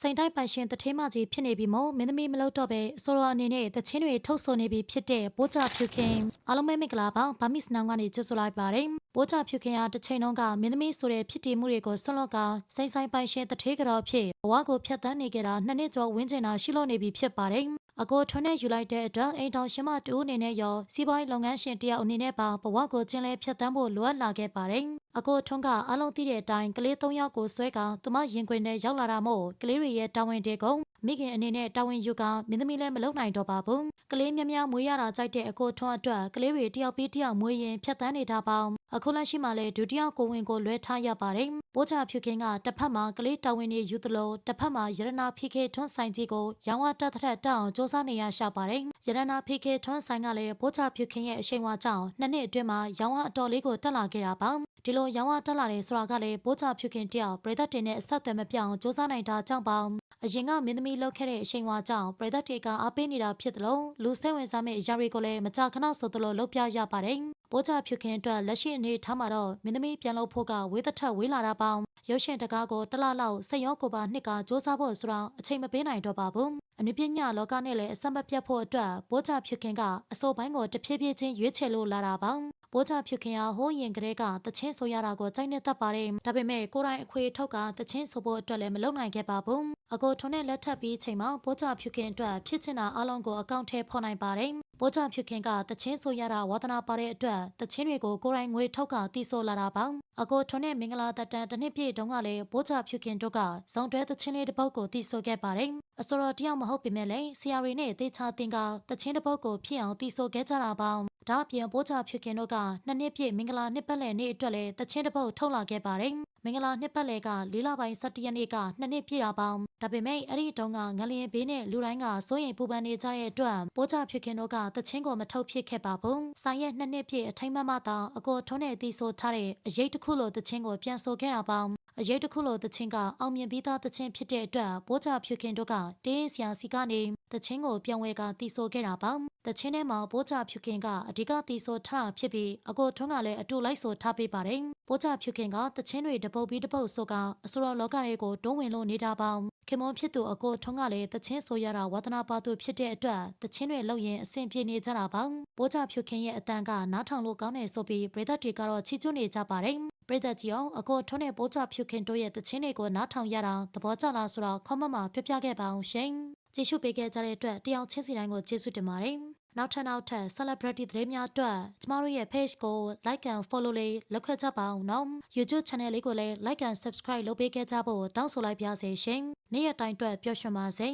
စိန်တိုက်ပိုင်ရှင်တထေးမကြီးဖြစ်နေပြီမို့မင်းသမီးမလုပ်တော့ပဲဆိုတော့အနေနဲ့တချင်းတွေထုတ်ဆိုနေပြီဖြစ်တဲ့ပိုးကြဖြူခင်အားလုံးပဲမင်္ဂလာပါဗမစ်နောင်ကနေကြိုဆိုလိုက်ပါတယ်ပိုးကြဖြူခင်ဟာတစ်ချိန်လုံးကမင်းသမီးဆိုတဲ့ဖြစ်တည်မှုတွေကိုဆွန့်လွတ်ကစိန်ဆိုင်ပိုင်ရှင်တထေးကြော်ဖြစ်ဘဝကိုဖျက်ဆီးနေကြတာနှစ်နှစ်ကျော်ဝန်းကျင်တာရှိလို့နေပြီဖြစ်ပါတယ်အကိုထွန်းနဲ့ယူလိုက်တဲ့အတွက်အိမ်တော်ရှင်မတူအနေနဲ့ရောစီးပွားရေးလုပ်ငန်းရှင်တယောက်အနေနဲ့ပါဘဝကိုကျင်းလဲဖြတ်တန်းဖို့လိုအပ်လာခဲ့ပါတယ်။ အကိုထွန်းကအလုံးသိတဲ့အတိုင်းကလေး၃ယောက်ကိုဆွဲကသူမရင်ခွင်နဲ့ရောက်လာတာမို့ကလေးတွေရဲ့တာဝန်တွေကိုမိခင်အနေနဲ့တာဝန်ယူကမင်းသမီးလည်းမလုပ်နိုင်တော့ပါဘူး။ကလေးများများမွေးရတာကြိုက်တဲ့အကိုထွန်းအတွက်ကလေးတွေတယောက်ပြီးတယောက်မွေးရင်ဖြတ်တန်းနေတာပေါင်းအခုလက်ရှိမှလည်းဒုတိယကိုဝင်ကိုလွဲထားရပါတယ်။ပိုးချဖြူခင်ကတစ်ဖက်မှာကလေးတာဝန်တွေယူသလိုတစ်ဖက်မှာရတနာဖိခေထွန်းဆိုင်ကြီးကိုရောင်းဝတက်တဲ့တက်အောင်စ조사နေရရှာပါတယ်။ရတနာဖိခေထွန်းဆိုင်ကလည်းပိုးချဖြူခင်ရဲ့အရှိန်အဝါကြောင့်နှစ်နှစ်အတွင်းမှာရောင်းဝအတော်လေးကိုတက်လာခဲ့တာပါ။ ဒီလိုရောင်းဝတက်လာတဲ့ဆိုတာကလည်းပိုးချဖြူခင်တယောက်ပြည်သက်တင်နဲ့အဆက်အသွယ်မပြောင်းစ조사နိုင်တာကြောင့်ပါအရင်ကမင်းသမီးလောက်ခဲ့တဲ့အချိန်ဝါကြောင့်ပြည်သက်တွေကအားပေးနေတာဖြစ်တယ်လို့လူစိတ်ဝင်စားမယ့်အရာတွေကိုလည်းမကြာခဏဆိုသလိုလုပ်ပြရပါတယ်။ပိုးချဖြူခင်အတွက်လက်ရှိအနေထားမှာတော့မင်းသမီးပြန်လို့ဖို့ကဝေးသက်ထက်ဝေးလာတာပေါင်းရုပ်ရှင်တကားကိုတလားလောက်စိတ်ရောကိုယ်ပါနှစ်ကစ조사ဖို့ဆိုတော့အချိန်မပေးနိုင်တော့ပါဘူး။အနုပညာလောကနဲ့လည်းအဆက်မပြတ်ဖို့အတွက်ပိုးချဖြူခင်ကအစိုးပိုင်းကိုတဖြည်းဖြည်းချင်းရွေးချယ်လို့လာတာပါ။ ပိုးချဖြူခင်ဟာဟိုးရင်ကလေးကတချင်းဆိုရတာကိုကြိုက်နေတတ်ပါတယ်။ဒါပေမဲ့ကိုယ်တိုင်အခွေထုတ်ကတချင်းဆိုဖို့အတွက်လည်းမလုပ်နိုင်ခဲ့ပါဘူး။အကိုထုံးနဲ့လက်ထပ်ပြီးချိန်မှာပိုးချဖြူခင်အတွက်ဖြစ်ချင်တာအလုံးကိုအကောင့်ထဲဖော်နိုင်ပါတယ်။ပိုးချဖြူခင်ကတချင်းဆိုရတာဝါသနာပါတဲ့အတွက်တချင်းတွေကိုကိုယ်တိုင်ငွေထုတ်ကတီးဆိုလာတာပါ။အကိုထုံးနဲ့မင်္ဂလာတက်တန်တစ်နှစ်ပြည့်တုန်းကလည်းပိုးချဖြူခင်တို့ကဇုံတွဲတချင်းလေးတစ်ပုတ်ကိုတီးဆိုခဲ့ပါတယ်။အစောတော်တယောက်မဟုတ်ပေမဲ့လည်းဆရာရီနဲ့တေချာတင်ကတချင်းတစ်ပုတ်ကိုဖြစ်အောင်တီးဆိုခဲ့ကြတာပါ။ ဒါအပြင်ပိုးချဖြူခင်တို့ကနှစ်နှစ်ပြည့်မင်္ဂလာနှစ်ပတ်လည်နေ့အတွက်လည်းတချင်းတစ်ပုတ်ထုတ်လာခဲ့ပါတယ်။မင်္ဂလာနှစ်ပတ်လည်ကလေးလပိုင်း17ရက်နေ့ကနှစ်နှစ်ပြည့်တာပေါင်းဒါပေမဲ့အဲ့ဒီတုန်းကငလျင်ဘေးနဲ့လူတိုင်းကစိုးရိမ်ပူပန်နေကြတဲ့အတွက်ပိုးချဖြစ်ခင်တို့ကတချင်းကိုမထုတ်ဖြစ်ခဲ့ပါဘူး။ဆိုင်ရဲ့နှစ်နှစ်ပြည့်အထိမ်းအမှတ်မှသာအကိုထုံးနဲ့တီးဆိုထားတဲ့အရေးတစ်ခုလိုတချင်းကိုပြန်ဆိုခဲ့တာပေါင်း အရေးတစ်ခုလိုတချင်းကအောင်မြင်ပြီးသားတချင်းဖြစ်တဲ့အတွက်ပိုးချဖြူခင်တို့ကတင်းဆရာစီကနေတချင်းကိုပြန်ဝဲကတီဆိုခဲ့တာပါတချင်းထဲမှာပိုးချဖြူခင်ကအဓိကတီဆိုထားတာဖြစ်ပြီးအကိုထွန်းကလည်းအတူလိုက်ဆိုထားပေးပါတယ်ပိုးချဖြူခင်ကတချင်းတွေတပုတ်ပြီးတပုတ်ဆိုကအစိုးရလောကတွေကိုတွန်းဝင်လို့နေတာပါခင်မွန်ဖြစ်သူအကိုထွန်းကလည်းတချင်းဆိုရတာဝါသနာပါသူဖြစ်တဲ့အတွက်တချင်းတွေလောက်ရင်အဆင်ပြေနေကြတာပါပိုးချဖြူခင်ရဲ့အတန်ကနားထောင်လို့ကောင်းတယ်ဆိုပြီးပရိသတ်တွေကတော့ချီးကျူးနေကြပါတယ် ပရိသတ်ကြီးအောင်အကိုထွန်းနဲ့ပိုးချဖြူခင်တို့ရဲ့တချင်းတွေကိုနားထောင်ရတာသဘောကျလားဆိုတော့ comment မှာပြပြခဲ့ပါအောင်ရှင်ကြည့်ရှုပေးခဲ့ကြတဲ့အတွက်တယောက်ချင်းစီတိုင်းကိုကျေးဇူးတင်ပါတယ်နောက်ထပ်နောက်ထပ် celebrity သတင်းများအတွက်ကျမတို့ရဲ့ page ကို like and follow လေးလုပ်ခဲ့ကြပါအောင်နော် YouTube channel လေးကိုလည်း like and subscribe လုပ်ပေးခဲ့ကြဖို့တောင်းဆိုလိုက်ပါရစေရှင်နေ့ရက်တိုင်းအတွက်ပျော်ရွှင်ပါစေ